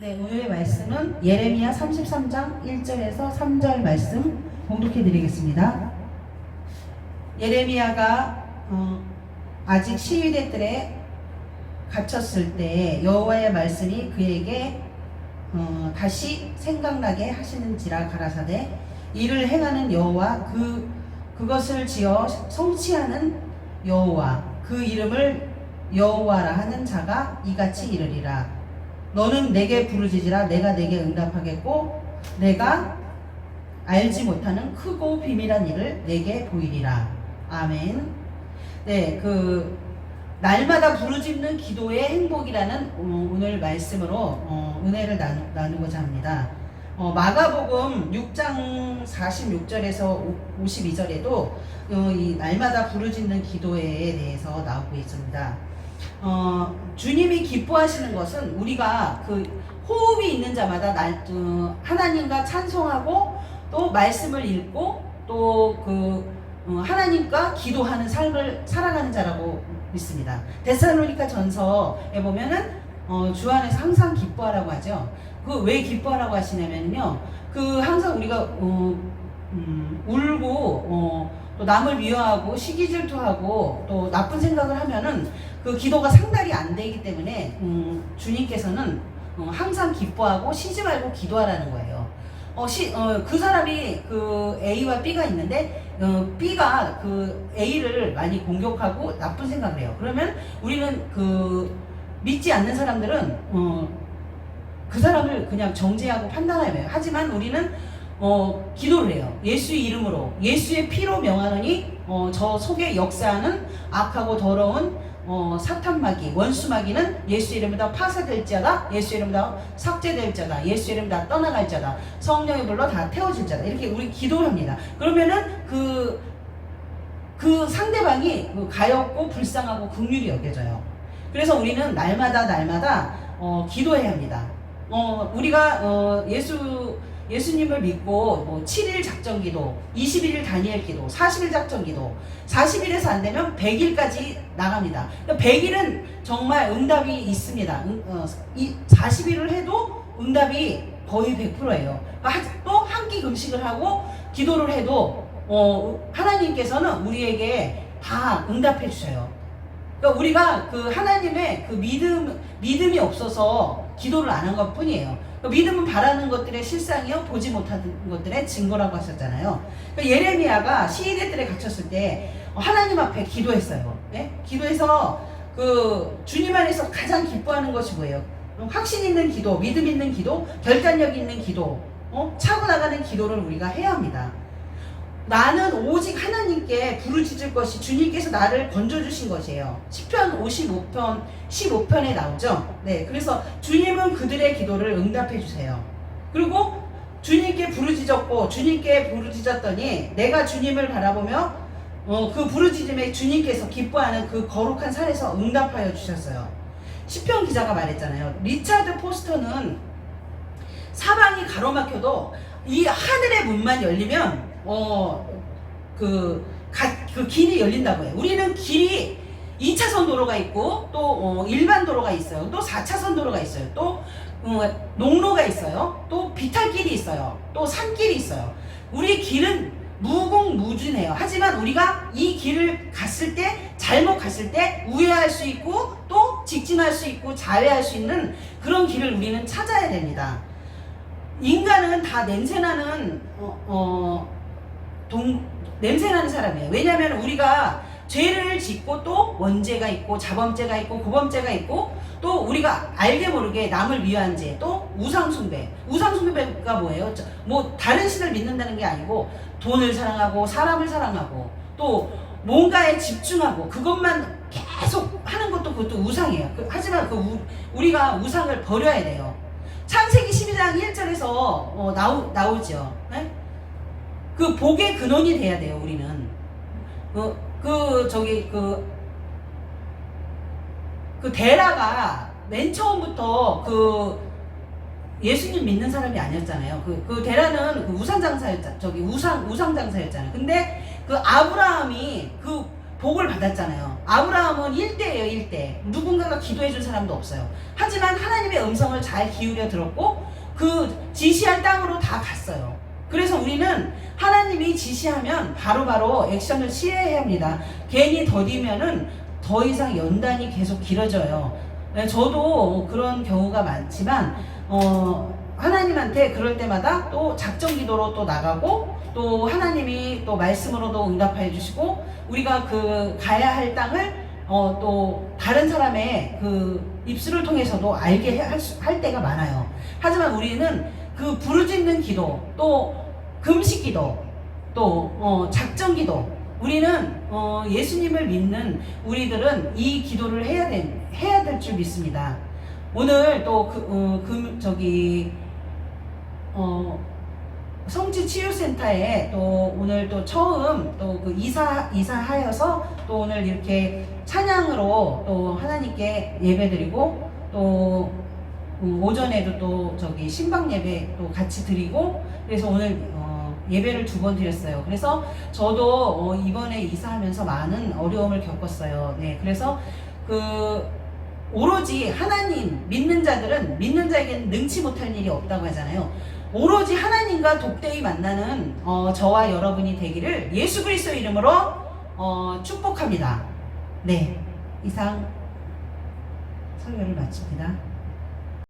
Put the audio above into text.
네, 오늘의 말씀은 예레미야 33장 1절에서 3절 말씀 봉독해 드리겠습니다. 예레미야가 어, 아직 시위대 뜰에 갇혔을 때 여호와의 말씀이 그에게 어, 다시 생각나게 하시는지라 가라사대 이를 행하는 여호와 그 그것을 지어 성취하는 여호와 그 이름을 여호와라 하는 자가 이같이 이르리라 너는 내게 부르짖으라 내가 내게 응답하겠고 내가 알지 못하는 크고 비밀한 일을 내게 보이리라 아멘 네 그 날마다 부르짖는 기도의 행복이라는 어, 오늘 말씀으로 어, 은혜를 나누, 나누 고자 합니다. 어, 마가복음 6장 46절에서 52절에도 어, 이 날마다 부르짖는 기도에 대해서 나오고 있습니다. 어, 주님이 기뻐하시는 것은 우리가 그 호흡이 있는 자마다 날, 어, 하나님과 찬송하고 또 말씀을 읽고 또그 어, 하나님과 기도하는 삶을 살아가는 자라고 믿습니다. 데살로니가 전서에 보면은 어, 주 안에서 항상 기뻐하라고 하죠. 그 왜 기뻐하라고 하시냐면요. 그 항상 우리가 어, 음, 울고 어, 또 남을 미워하고 시기 질투하고 또 나쁜 생각을 하면은 그 기도가 상달이 안 되기 때문에 음, 주님께서는 어, 항상 기뻐하고 쉬지 말고 기도하라는 거예요. 어, 시, 어, 그 사람이 그 A와 B가 있는데 어, B가 그 A를 많이 공격하고 나쁜 생각을 해요. 그러면 우리는 그 믿지 않는 사람들은 어, 그 사람을 그냥 정죄하고 판단해요. 하지만 우리는 어, 기도를 해요. 예수의 이름으로 예수의 피로 명하노니 어, 저 속에 역사하는 악하고 더러운 어, 사탄마귀, 원수마귀는 예수 이름으로 파쇄될지어다, 예수 이름으로 삭제될지어다, 예수 이름으로 다 떠나갈지어다, 성령의 불로 다 태워질지어다. 이렇게 우리 기도를 합니다. 그러면은 그, 그 상대방이 그 가엾고 불쌍하고 긍휼히 여겨져요. 그래서 우리는 날마다 날마다 어, 기도해야 합니다. 어, 우리가 어, 예수 예수님을 믿고 뭐 7일 작전 기도, 21일 다니엘 기도, 40일 작전 기도, 40일에서 안 되면 100일까지 나갑니다. 100일은 정말 응답이 있습니다. 응, 어, 이 40일을 해도 응답이 거의 100%예요. 또한 끼 금식을 하고 기도를 해도 어, 하나님께서는 우리에게 다 응답해 주셔요. 그러니까 우리가 그 하나님의 그 믿음 믿음이 없어서 기도를 안 한 것 뿐이에요. 그 믿음은 바라는 것들의 실상이요 보지 못하는 것들의 증거라고 하셨잖아요. 그러니까 예레미야가 시위대들에 갇혔을 때 하나님 앞에 기도했어요. 네? 기도해서 그 주님 안에서 가장 기뻐하는 것이 뭐예요? 확신 있는 기도, 믿음 있는 기도, 결단력 있는 기도, 어? 차고 나가는 기도를 우리가 해야 합니다. 나는 오직 하나님께 부르짖을 것이 주님께서 나를 건져주신 것이에요. 10편 55편 15편에 나오죠. 네, 그래서 주님은 그들의 기도를 응답해 주세요. 그리고 주님께 부르짖었고 주님께 부르짖었더니 내가 주님을 바라보며 어, 그 부르짖음에 주님께서 기뻐하는 그 거룩한 산에서 응답하여 주셨어요. 시편 기자가 말했잖아요. 리차드 포스터는 사방이 가로막혀도 이 하늘의 문만 열리면 어, 그, 가, 그 길이 열린다고 해요. 우리는 길이 2차선 도로가 있고, 또, 어, 일반 도로가 있어요. 또 4차선 도로가 있어요. 또, 어, 농로가 있어요. 또 비탈길이 있어요. 또 산길이 있어요. 우리 길은 무궁무진해요. 하지만 우리가 이 길을 갔을 때, 잘못 갔을 때 우회할 수 있고, 또 직진할 수 있고, 자회할 수 있는 그런 길을 우리는 찾아야 됩니다. 인간은 다 냄새나는, 어, 어, 동, 냄새나는 사람이에요. 왜냐하면 우리가 죄를 짓고 또 원죄가 있고 자범죄가 있고 고범죄가 있고 또 우리가 알게 모르게 남을 위한 죄, 또 우상숭배. 우상숭배가 뭐예요? 저- 뭐 다른 신을 믿는다는 게 아니고 돈을 사랑하고 사람을 사랑하고 또 뭔가에 집중하고 그것만 계속 하는 것도 그것도 우상이에요. 그- 하지만 그 우, 우리가 우상을 버려야 돼요. 창세기 12장 1절에서 어, 나오, 나오죠. 네? 그 복의 근원이 돼야 돼요, 우리는. 그, 그, 저기, 그, 그 데라가 맨 처음부터 그 예수님 믿는 사람이 아니었잖아요. 그, 그 데라는 그 우상 장사였잖아. 저기 우상, 우상 장사였잖아요. 근데 그 아브라함이 그 복을 받았잖아요. 아브라함은 1대예요, 1대. 누군가가 기도해 준 사람도 없어요. 하지만 하나님의 음성을 잘 기울여 들었고 그 지시할 땅으로 다 갔어요. 그래서 우리는 하나님이 지시하면 바로바로 액션을 취해야 합니다. 괜히 더디면은 더 이상 연단이 계속 길어져요. 네, 저도 그런 경우가 많지만 어, 하나님한테 그럴 때마다 또 작정 기도로 또 나가고 또 하나님이 또 말씀으로도 응답해 주시고 우리가 그 가야 할 땅을 어, 또 다른 사람의 그 입술을 통해서도 알게 할, 수- 할 때가 많아요. 하지만 우리는 그 부르짖는 기도 또 금식 기도 또 어, 작정 기도 우리는 어, 예수님을 믿는 우리들은 이 기도를 해야 돼 해야 될 줄 믿습니다. 오늘 또그 어, 그, 저기 어, 성지 치유센터에 또 오늘 또 처음 또 그 이사 이사하여서 또 오늘 이렇게 찬양으로 또 하나님께 예배드리고 또 음, 오전에도 또 저기 신방 예배 또 같이 드리고 그래서 오늘 어, 예배를 두 번 드렸어요. 그래서 저도 어, 이번에 이사하면서 많은 어려움을 겪었어요. 네, 그래서 그 오로지 하나님 믿는 자들은 믿는 자에게는 능치 못할 일이 없다고 하잖아요. 오로지 하나님과 독대히 만나는 어, 저와 여러분이 되기를 예수 그리스도 이름으로 어, 축복합니다. 네, 이상 설교를 마칩니다.